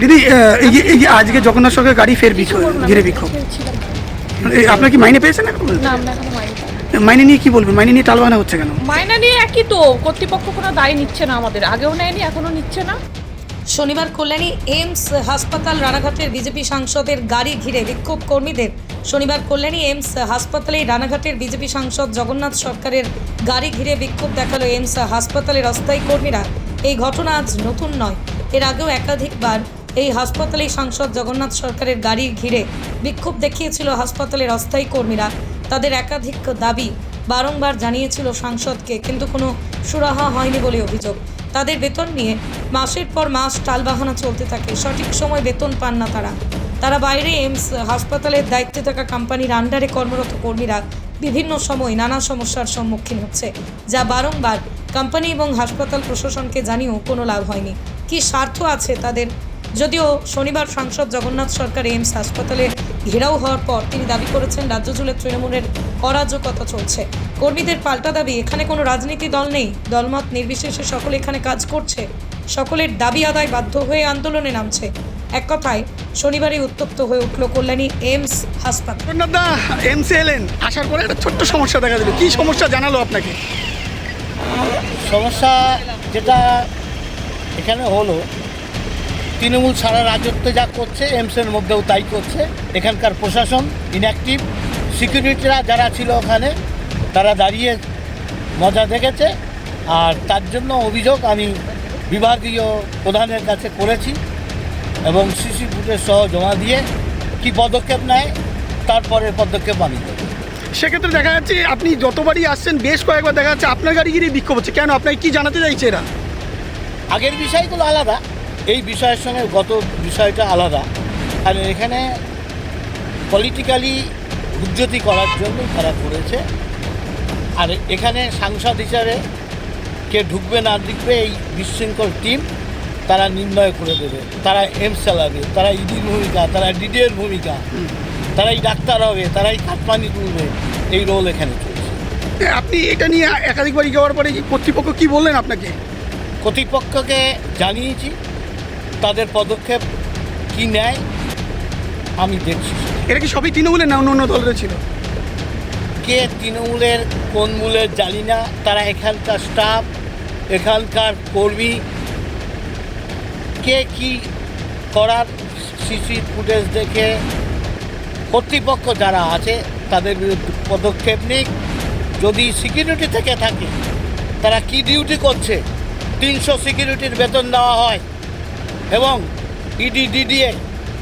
দিদি এই যে এই যে আজকে জগন্নাথ সরকার গাড়ি ফের বিক্ষোভ ঘিরে বিক্ষোভ। এই আপনার কি মাইনে পেয়েছেন এখন? না আমরা এখনও মাইনে পাইনি। মাইনে নিয়ে কি বলবেন? মাইনে নিয়ে টালবানা হচ্ছে কেন? মাইনা নিয়ে একই তো কর্তৃপক্ষ কোনো দায় নিচ্ছে না আমাদের আগেও নেয়নি এখনও নিচ্ছে না। শনিবার কল্যাণী এইমস হাসপাতাল রানাঘাটের বিজেপি সাংসদের গাড়ি ঘিরে বিক্ষোভ কর্মীদের। শনিবার কল্যাণী এইমস হাসপাতালে রানাঘাটের বিজেপি সাংসদ জগন্নাথ সরকারের গাড়ি ঘিরে বিক্ষোভ দেখাল এইমস হাসপাতালের অস্থায়ী কর্মীরা। এই ঘটনা আজ নতুন নয় এর আগেও একাধিকবার এই হাসপাতালে সাংসদ জগন্নাথ সরকারের গাড়ি ঘিরে বিক্ষোভ দেখিয়েছিল হাসপাতালের অস্থায়ী কর্মীরা। তাদের একাধিক দাবি বারংবার জানিয়েছিল সাংসদকে, কিন্তু কোনো সুরাহা হয়নি বলে অভিযোগ। তাদের বেতন নিয়ে মাসের পর মাস টালবাহানা চলতে থাকে। সঠিক সময় বেতন পান না তারা। তারা বাইরে এইমস হাসপাতালের দায়িত্বে থাকা কোম্পানির আন্ডারে কর্মরত কর্মীরা বিভিন্ন সময় নানা সমস্যার সম্মুখীন হচ্ছে, যা বারংবার কোম্পানি এবং হাসপাতাল প্রশাসনকে জানিয়েও কোনো লাভ হয়নি। কি স্বার্থ আছে তাদের যদিও শনিবার সাংসদ জগন্নাথ সরকার এইমস হাসপাতালে ঘেরাও হওয়ার পর তিনি দাবি করেছেন রাজ্য জুড়ে তৃণমূলের অরাজকতা চলছে। কর্মীদের পাল্টা দাবি এখানে কোনো রাজনীতি দল নেই দলমত নির্বিশেষে সকলে এখানে কাজ করছে। সকলের দাবি আদায় বাধ্য হয়ে আন্দোলনে নামছে। এক কথায় শনিবারই উত্তপ্ত হয়ে উঠল কল্যাণী এইমস হাসপাতাল। দা এলেন। আসার পরে একটা ছোট্ট সমস্যা দেখা দিল। কি সমস্যা জানালো আপনাকে? সমস্যা যেটা এখানে হলো তৃণমূল সারা রাজত্বে যা করছে এমসের মধ্যেও তাই করছে। এখানকার প্রশাসন ইনঅ্যাক্টিভ সিকিউরিটিরা যারা ছিল ওখানে তারা দাঁড়িয়ে মজা দেখেছে। আর তার জন্য অভিযোগ আমি বিভাগীয় প্রধানের কাছে করেছি এবং সিসি ফুটেজ সহ জমা দিয়ে কি পদক্ষেপ নেয় তারপরে পদক্ষেপ আমি সেক্ষেত্রে দেখা যাচ্ছে আপনি যতবারই আসছেন বেশ কয়েকবার দেখা যাচ্ছে আপনার গাড়ি গিয়ে বিক্ষোভ হচ্ছে। কেন? আপনাকে কি জানাতে চাইছে এরা? আগের বিষয়গুলো আলাদা। এই বিষয়ের সঙ্গে গত বিষয়টা আলাদা। আর এখানে পলিটিক্যালি উজ্জ্বতি করার জন্য তারা করেছে। আর এখানে সাংসদ হিসাবে কে ঢুকবে না ঢুকবে এই বিশৃঙ্খল টিম তারা নির্ণয় করে দেবে। তারা এমস চালাবে তারা ইডির ভূমিকা তারা ডিডিএর ভূমিকা তারাই ডাক্তার হবে তারাই কাটমানি তুলবে এই রোল এখানে চলছে। আপনি এটা নিয়ে একাধিকবার যাওয়ার পরে কর্তৃপক্ষ কি বললেন আপনাকে? কর্তৃপক্ষকে জানিয়েছি তাদের পদক্ষেপ কি নেয় আমি দেখছি। এটা কি সবই তৃণমূলের না অন্য অন্য দলের ছিল? কে তৃণমূলের কোন মূলের জানি না তারা এখানকার স্টাফ এখানকার কর্মী কে কি করার সিসি ফুটেজ দেখে কর্তৃপক্ষ যারা আছে তাদের বিরুদ্ধে পদক্ষেপ নিক। যদি সিকিউরিটি থেকে থাকে তারা কি ডিউটি করছে? তিনশো সিকিউরিটির বেতন দেওয়া হয়। এবং ইডি ডিডিএ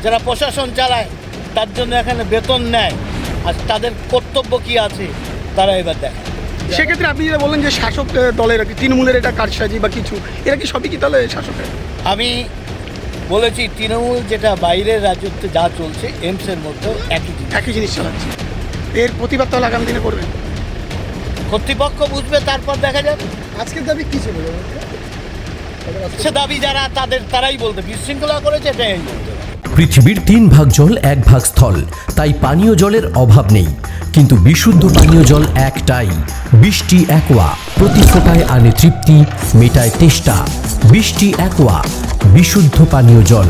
যারা প্রশাসন চালায় তার জন্য এখানে বেতন নেয়। আর তাদের কর্তব্য কি আছে তারা এবার দেখে। সেক্ষেত্রে আপনি যেটা বললেন যে শাসক দলের আর কি তৃণমূলের এটা কারসাজি বা কিছু এরা কি সবই কি তাহলে শাসকের? আমি বলেছি তৃণমূল যেটা বাইরের রাজ্যতে যা চলছে এমসের মধ্যেও একই জিনিস। একই জিনিস চালাচ্ছে। এর প্রতিবাদ তাহলে আগামী দিনে করবেন? কর্তৃপক্ষ বুঝবে তারপর দেখা যাবে। আজকের দাবি কি ছিল? সে দাবি যারা তাদের তারাই বলতে বিশৃঙ্খলা করেছে এটাই বলতে পৃথিবীর তিন ভাগ জল এক ভাগ স্থল তাই পানীয় জলের অভাব নেই। কিন্তু বিশুদ্ধ পানীয় জল একটাই বৃষ্টি একোয়া প্রতি ফোটায় আনে তৃপ্তি মেটায় তেষ্টা। বৃষ্টি একোয়া বিশুদ্ধ পানীয় জল।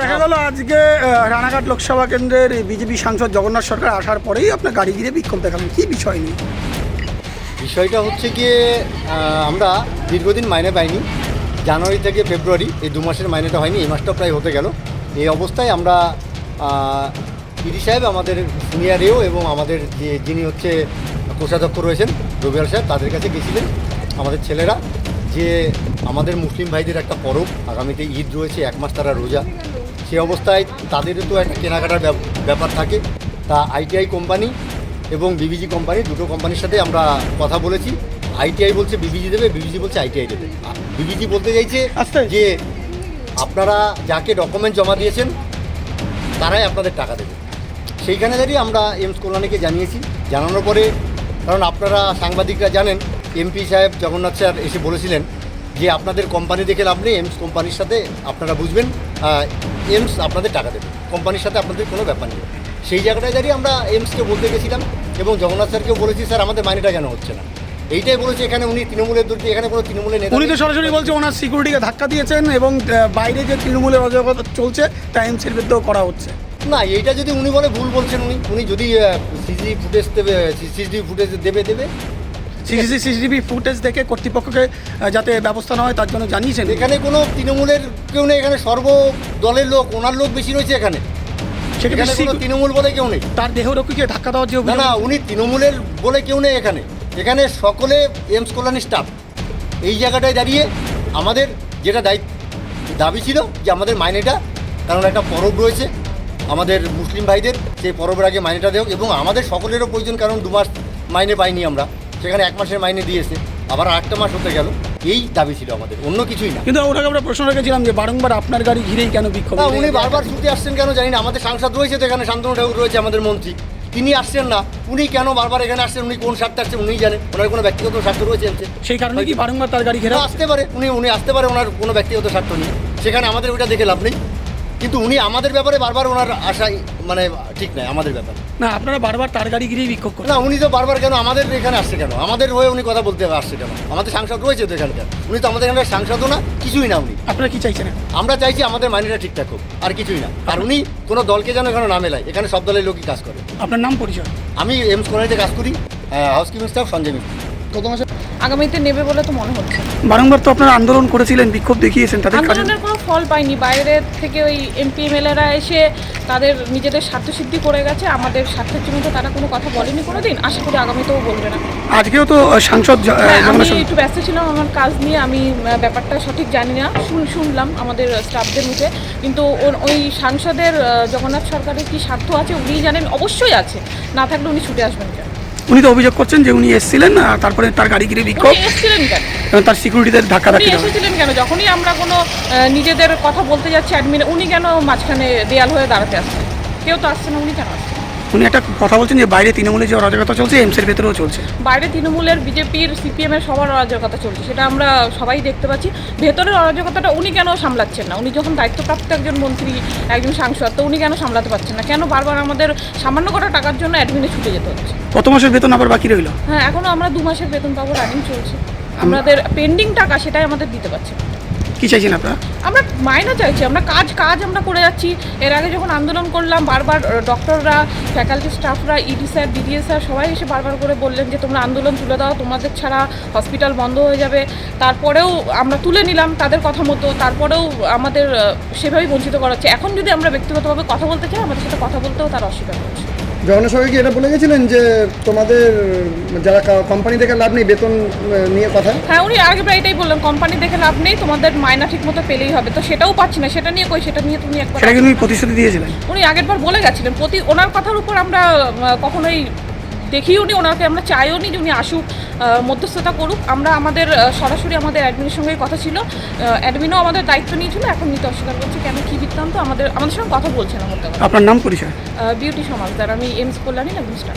দেখা গেল আজকে রানাঘাট লোকসভা কেন্দ্রের বিজেপি সাংসদ জগন্নাথ সরকার আসার পরেই আপনার গাড়ি ঘিরে বিক্ষোভ দেখালেন। কি বিষয় নিয়ে? বিষয়টা হচ্ছে গিয়ে আমরা দীর্ঘদিন মাইনে পাইনি। জানুয়ারি থেকে ফেব্রুয়ারি, এই দু মাসের মাইনেটা হয়নি, এই মাসটা প্রায় হতে গেল। এই অবস্থায় আমরা ইডি সাহেব আমাদের সিনিয়রেও এবং আমাদের যে যিনি হচ্ছে কোষাধ্যক্ষ রয়েছেন রবিয়াল সাহেব, তাদের কাছে গেছিলেন। আমাদের ছেলেরা, যে আমাদের মুসলিম ভাইদের একটা পরব, আগামীতে ঈদ রয়েছে, এক মাস তারা রোজা। সে অবস্থায় তাদেরও তো একটা কেনাকাটার ব্যাপার থাকে। তা আইটিআই কোম্পানি এবং বিবিজি কোম্পানি দুটো কোম্পানির সাথে আমরা কথা বলেছি। আইটিআই বলছে বিবিজি দেবে বিবিজি বলছে আইটিআই দেবে। বিবিজি বলতে চাইছে যে আপনারা যাকে ডকুমেন্ট জমা দিয়েছেন তারাই আপনাদের টাকা দেবে। সেইখানে দাঁড়িয়ে আমরা এমস কল্যাণীকে জানিয়েছি। জানানোর পরে কারণ আপনারা সাংবাদিকরা জানেন এমপি সাহেব জগন্নাথ স্যার এসে বলেছিলেন যে আপনাদের কোম্পানি দেখে লাভ নেই এমস কোম্পানির সাথে আপনারা বুঝবেন এমস আপনাদের টাকা দেবে। কোম্পানির সাথে আপনাদের কোনো ব্যাপার নেই। সেই জায়গাটায় দাঁড়িয়ে আমরা এমসকে বলতে গেছিলাম এবং জগন্নাথ স্যারকেও বলেছি স্যার আমাদের মাইনেটা কেন হচ্ছে না? এইটাই বলেছে এখানে উনি তৃণমূলের দুর্নীতি এখানে কোনো তৃণমূলের নেতা উনি তো সরাসরি বলছে ওনার সিকিউরিটিকে ধাক্কা দিয়েছেন এবং বাইরে যে তৃণমূলের অরাজকতা চলছে তা এমসির বিরুদ্ধেও করা হচ্ছে। না এইটা যদি উনি বলে ভুল বলছেন উনি। উনি যদি সিসি ফুটেজ দেবে সিসিটিভি ফুটেজ দেবে দেবে। সিসিসি সিসিটিভি ফুটেজ দেখে কর্তৃপক্ষকে যাতে ব্যবস্থা না হয় তার জন্য জানিয়েছেন এখানে কোনো তৃণমূলের কেউ নেই এখানে সর্ব দলের লোক ওনার লোক বেশি রয়েছে এখানে। সেক্ষেত্রে এখানে কোনো তৃণমূল বলে কেউ নেই। তার দেহরক্ষীকে ধাক্কা দেওয়ার যে না অভিযোগ না উনি তৃণমূলের বলে কেউ নেই এখানে। এখানে সকলে এমস কল্যাণী স্টাফ এই জায়গাটায় দাঁড়িয়ে আমাদের যেটা দায়িত্ব দাবি ছিল যে আমাদের মাইনেটা কারণ একটা পরব রয়েছে আমাদের মুসলিম ভাইদের সেই পরবের আগে মাইনেটা দেওক এবং আমাদের সকলেরও প্রয়োজন কারণ দু মাস মাইনে পাইনি আমরা। সেখানে এক মাসের মাইনে দিয়েছে। আবার আটটা মাস হতে গেল। এই দাবি ছিল আমাদের অন্য কিছুই না। কিন্তু ওটাকে আমরা প্রশ্ন রেখেছিলাম যে বারংবার আপনার গাড়ি ঘিরেই কেন বিক্ষোভ উনি বারবার ছুটে আসছেন কেন জানি না আমাদের সাংসদ রয়েছে তো এখানে শান্তনু ঠাকুর রয়েছে আমাদের মন্ত্রী। তিনি আসছেন না উনি কেন বারবার এখানে আসছেন উনি কোন স্বার্থে আসছেন উনি জানেন ওনার কোনো ব্যক্তিগত স্বার্থ রয়েছে সেই কারণে কি বারংবার তার গাড়ি ঘেরা আসতে পারে উনি উনি আসতে পারে ওনার কোনো ব্যক্তিগত স্বার্থ নেই। সেখানে আমাদের ওইটা দেখে লাভ নেই। কিন্তু উনি আমাদের ব্যাপারে বারবার ওনার আশাই মানে ঠিক নাই আমাদের ব্যাপারে। না আপনারা বারবার তার গাড়ি ঘিরেই বিক্ষোভ করেন না উনি তো বারবার কেন আমাদের এখানে আসছে কেন? আমাদের হয়ে উনি কথা বলতে আসছে কেন? আমাদের সাংসদ রয়েছে তো এখানকার। উনি তো আমাদের এখানকার সাংসদও না কিছুই না উনি। আপনারা কি চাইছেন আমরা আমরা চাইছি আমাদের মাইনেটা ঠিকঠাক হোক আর কিছুই না। আর উনি কোনো দলকে যেন এখানে না মেলায় এখানে সব দলের লোকই কাজ করে। আপনার নাম পরিচয়? আমি এমস কলোনিতে কাজ করি হাউসকিপিং স্টাফ সঞ্জয় মিত্র। গত মাসে আগামীতে নেবে বলে তো মনে হচ্ছে। বারংবার তো আপনারা আন্দোলন করেছিলেন বিক্ষোভ দেখিয়েছেন তাদের আন্দোলনের কোনো ফল পাইনি। বাইরে থেকে ওই এমপি এমএলএরা এসে তাদের নিজেদের স্বার্থসিদ্ধি করে গেছে। আমাদের স্বার্থের জন্য তো তারা কোনো কথা বলেনি কোনো দিন আশা করি আগামীতেও বলবে না। আজকেও তো সাংসদ হ্যাঁ আমি একটু ব্যস্ত ছিলাম আমার কাজ নিয়ে। আমি ব্যাপারটা সঠিক জানি না। শুন- শুনলাম আমাদের স্টাফদের মুখে। কিন্তু ওই সাংসদের জগন্নাথ সরকারের কি স্বার্থ আছে উনি জানেন? অবশ্যই আছে। না থাকলে উনি ছুটে আসবেন কেন? উনি তো অভিযোগ করছেন যে উনি এসেছিলেন না তারপরে তার গাড়ি ঘিরে বিক্ষোভ উনি এসেছিলেন কেন? এবং তার সিকিউরিটিদের ধাক্কা ধাক্কি এসেছিলেন কেন? যখনই আমরা কোনো নিজেদের কথা বলতে যাচ্ছি অ্যাডমিন উনি কেন মাঝখানে দেয়াল হয়ে দাঁড়াতে আসছেন? কেউ তো আসছে না উনি কেন আসছেন? উনি একটা কথা বলছেন যে বাইরে তৃণমূলের যে অরাজকতা চলছে এমসের ভেতরেও চলছে। বাইরে তৃণমূলের বিজেপির সিপিএম এর সবার অরাজকতা চলছে সেটা আমরা সবাই দেখতে পাচ্ছি। ভেতরের অরাজকতাটা উনি কেন সামলাচ্ছেন না? উনি যখন দায়িত্বপ্রাপ্ত একজন মন্ত্রী একজন সাংসদ তো উনি কেন সামলাতে পারছেন না? কেন বারবার আমাদের সামান্য কটা টাকার জন্য অ্যাডমিনে ছুটে যেতে হচ্ছে? কত মাসের বেতন আবার বাকি রইল? হ্যাঁ এখনও আমরা দু মাসের বেতন পাবো রানিং চলছে। আমাদের পেন্ডিং টাকা সেটাই আমাদের দিতে পারছে। কি চাইছেন আপনারা? আমরা মাইনা চাইছি আমরা কাজ কাজ আমরা করে যাচ্ছি। এর আগে যখন আন্দোলন করলাম বারবার ডক্টররা ফ্যাকাল্টি স্টাফরা ইডি স্যার ডিডিএ স্যার সবাই এসে বারবার করে বললেন যে তোমরা আন্দোলন তুলে দাও তোমাদের ছাড়া হসপিটাল বন্ধ হয়ে যাবে। তারপরেও আমরা তুলে নিলাম তাদের কথা মতো তারপরেও আমাদের সেভাবেই বঞ্চিত করা হচ্ছে। এখন যদি আমরা ব্যক্তিগতভাবে কথা বলতে চাই আমাদের সাথে কথা বলতেও তারা অস্বীকার করছে। জগন্নাথ সরকার কি এটা বলে গেছিলেন যে তোমাদের যারা কোম্পানি থেকে লাভ নেই বেতন নিয়ে কথা? হ্যাঁ উনি আগে প্রায় এটাই বললেন কোম্পানি দেখে লাভ নেই তোমাদের মায়না ঠিক মতো পেলেই হবে। তো সেটাও পাচ্ছি না সেটা নিয়ে কই সেটা নিয়ে তুমি একবার সেটা কিন্তু প্রতিশ্রুতি দিয়েছিলেন উনি আগের বার বলে গেছিলেন প্রতি ওনার কথার উপর আমরা কখনোই দেখিও নি ওনাকে আমরা চাইও নি যে উনি আসুক মধ্যস্থতা করুক। আমরা আমাদের সরাসরি আমাদের অ্যাডমিনের সঙ্গে কথা ছিল। অ্যাডমিনও আমাদের দায়িত্ব নিয়েছিল এখন নিতে অস্বীকার করছে কেন কী বৃত্তান্ত? আমাদের আমাদের সঙ্গে কথা বলছে না আপনার নাম পরিচয়? বিউটি সমাজদার আমি এমস কল্যাণী না স্টার